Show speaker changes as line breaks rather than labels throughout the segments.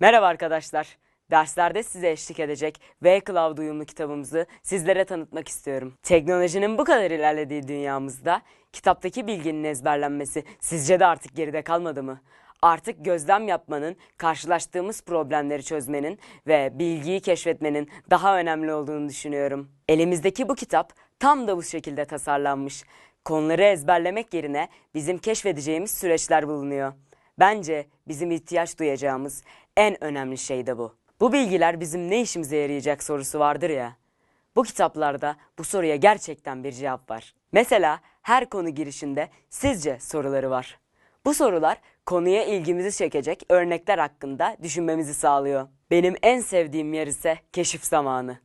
Merhaba arkadaşlar. Derslerde size eşlik edecek V-Cloud uyumlu kitabımızı sizlere tanıtmak istiyorum. Teknolojinin bu kadar ilerlediği dünyamızda kitaptaki bilginin ezberlenmesi sizce de artık geride kalmadı mı? Artık gözlem yapmanın, karşılaştığımız problemleri çözmenin ve bilgiyi keşfetmenin daha önemli olduğunu düşünüyorum. Elimizdeki bu kitap tam da bu şekilde tasarlanmış. Konuları ezberlemek yerine bizim keşfedeceğimiz süreçler bulunuyor. Bence bizim ihtiyaç duyacağımız en önemli şey de bu. Bu bilgiler bizim ne işimize yarayacak sorusu vardır ya. Bu kitaplarda bu soruya gerçekten bir cevap var. Mesela her konu girişinde sizce soruları var. Bu sorular konuya ilgimizi çekecek örnekler hakkında düşünmemizi sağlıyor. Benim en sevdiğim yer ise keşif zamanı.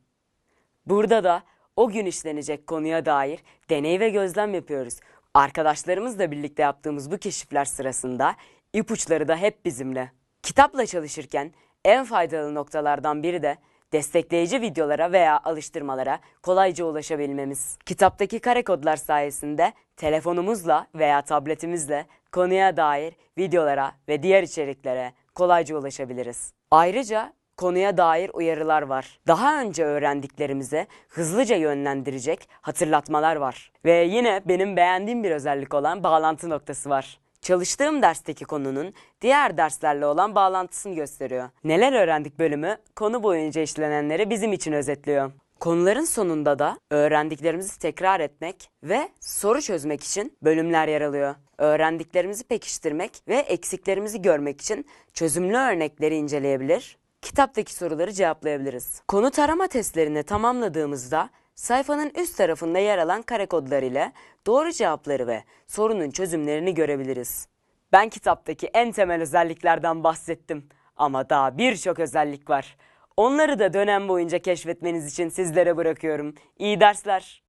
Burada da o gün işlenecek konuya dair deney ve gözlem yapıyoruz. Arkadaşlarımızla birlikte yaptığımız bu keşifler sırasında ipuçları da hep bizimle. Kitapla çalışırken en faydalı noktalardan biri de destekleyici videolara veya alıştırmalara kolayca ulaşabilmemiz. Kitaptaki kare kodlar sayesinde telefonumuzla veya tabletimizle konuya dair videolara ve diğer içeriklere kolayca ulaşabiliriz. Ayrıca konuya dair uyarılar var. Daha önce öğrendiklerimize hızlıca yönlendirecek hatırlatmalar var. Ve yine benim beğendiğim bir özellik olan bağlantı noktası var. Çalıştığım dersteki konunun diğer derslerle olan bağlantısını gösteriyor. Neler öğrendik bölümü konu boyunca işlenenleri bizim için özetliyor. Konuların sonunda da öğrendiklerimizi tekrar etmek ve soru çözmek için bölümler yer alıyor. Öğrendiklerimizi pekiştirmek ve eksiklerimizi görmek için çözümlü örnekleri inceleyebilir, kitaptaki soruları cevaplayabiliriz. Konu tarama testlerini tamamladığımızda sayfanın üst tarafında yer alan kare kodlar ile doğru cevapları ve sorunun çözümlerini görebiliriz. Ben kitaptaki en temel özelliklerden bahsettim ama daha birçok özellik var. Onları da dönem boyunca keşfetmeniz için sizlere bırakıyorum. İyi dersler.